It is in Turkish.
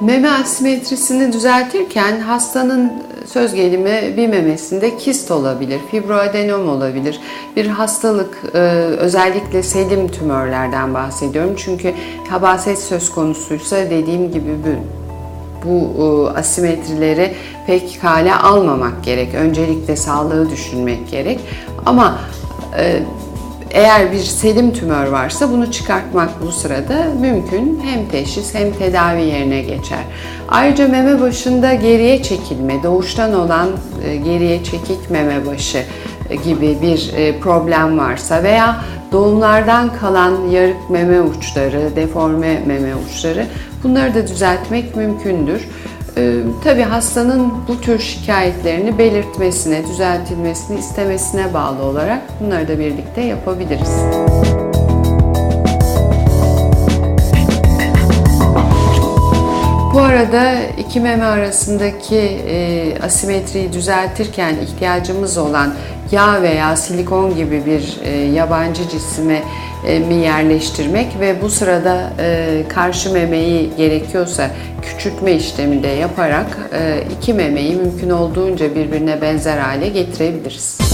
Meme asimetrisini düzeltirken hastanın söz gelimi bir memesinde kist olabilir, fibroadenom olabilir. Bir hastalık, e, özellikle selim tümörlerden bahsediyorum. Çünkü habaset söz konusuysa dediğim gibi bu, bu e, asimetrileri pek kale almamak gerek. Öncelikle sağlığı düşünmek gerek. Ama e, eğer bir selim tümör varsa bunu çıkartmak bu sırada mümkün. Hem teşhis hem tedavi yerine geçer. Ayrıca meme başında geriye çekilme, doğuştan olan e, geriye çekik meme başı e, gibi bir e, problem varsa veya doğumlardan kalan yarık meme uçları, deforme meme uçları bunları da düzeltmek mümkündür. Ee, tabii hastanın bu tür şikayetlerini belirtmesine, düzeltilmesini istemesine bağlı olarak bunları da birlikte yapabiliriz. Bu arada iki meme arasındaki e, asimetriyi düzeltirken ihtiyacımız olan yağ veya silikon gibi bir e, yabancı cisime e, mi yerleştirmek ve bu sırada karşı memeyi gerekiyorsa küçültme işlemi de yaparak iki memeyi mümkün olduğunca birbirine benzer hale getirebiliriz.